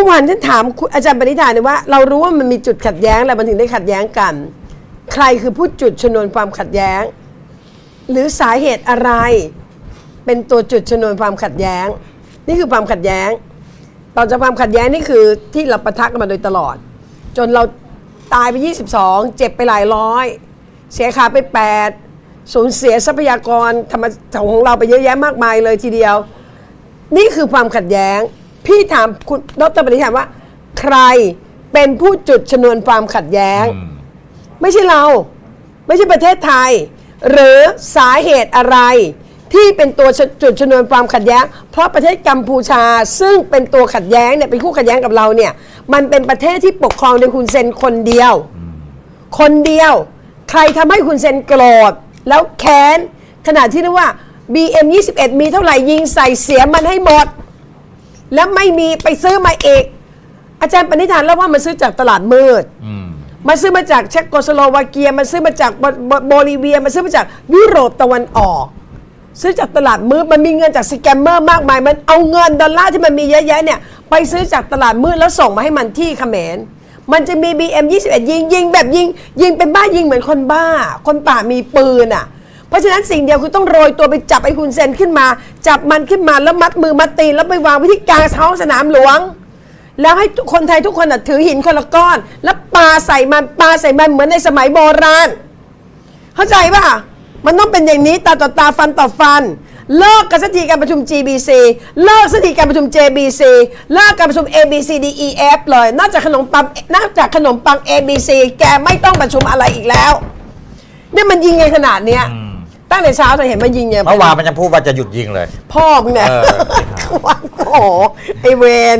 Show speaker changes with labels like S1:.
S1: มื่อวานฉันถามอาจารย์ปณิธานเนี่ยว่าเรารู้ว่ามันมีจุดขัดแย้งแล้วมันถึงได้ขัดแย้งกัน ใครคือผู้จุดชนวนความขัดแย้ง หรือสาเหตุอะไร เป็นตัวจุดชนวนความขัดแย้ง นี่คือความขัดแย้งต่อจากความขัดแย้งนี่คือที่เราประทักกันมาโดยตลอด จนเราตายไป 22 เจ็บไปหลายร้อย เสียขาไป 8 สูญเสียทรัพยากรธรรมของเราไปเยอะแยะมากมายเลยทีเดียว นี่คือความขัดแย้ง พี่ถามคุณดรปณิธานว่า ใครเป็นผู้จุดชนวนความขัดแย้ง
S2: อืม
S1: ไม่ใช่เรา ไม่ใช่ประเทศไทย หรือสาเหตุอะไร ที่เป็นตัวจุดชนวนความขัดแย้ง เพราะประเทศกัมพูชาซึ่งเป็นตัวขัดแย้งเนี่ยเป็นคู่ขัดแย้งกับเราเนี่ยมันเป็นประเทศที่ปกครองโดยคุณเซนคนเดียว คนเดียว ใครทำให้คุณเซนโกรธแล้วแค้นขณะที่เรียกว่า BM 21 มีเท่าไหร่ยิงใส่เสียมันให้หมด แล้วไม่มีไปซื้อมาเอกอาจารย์ปณิธานเล่าว่ามันซื้อจากตลาดมืด
S2: อืม
S1: มันซื้อมาจากเช็กโกสโลวาเกีย มันซื้อมาจากโบโบโบลิเวีย มันซื้อมาจากยุโรปตะวันออก ซื้อจากตลาดมืด มันมีเงินจากสแกมเมอร์มากมาย มันเอาเงินดอลลาร์ที่มันมีเยอะแยะเนี่ยไปซื้อจากตลาดมืดแล้วส่งมาให้มันที่เขมร มันจะมี BM 21 ยิงยิงแบบยิงยิงเป็นบ้ายิงเหมือนคนบ้า คนป่ามีปืนอะ เพราะฉะนั้นสิ่งเดียวคือต้องโรยตัวไปจับไอ้คุณเซนขึ้นมา จับมันขึ้นมาแล้วมัดมือมัดตีนแล้วไปวางไว้ที่กลางท้องสนามหลวง แล้วให้ทุกคนไทยทุกคนน่ะถือหินคนละก้อน แล้วปาใส่มันปาใส่มันเหมือนในสมัยโบราณ เข้าใจป่ะมันต้องเป็นอย่างนี้ตาต่อตาฟันต่อฟัน เลิกกันสักทีการประชุม GBC เลิกสักทีการประชุม JBC เลิกการประชุม ABCDEF เลย นอกจากขนมปังนอกจากขนมปัง ABC แกไม่ต้องประชุมอะไรอีกแล้วนี่มันยิงไงขนาดเนี้ย ตั้งแต่เช้าจะเห็นมันยิงเนี่ย
S2: เมื่อวานมันจะพูดว่าจะหยุดยิงเลย
S1: พ่อมึงเนี่ย
S2: เออ
S1: วันโอ้โหไอเวน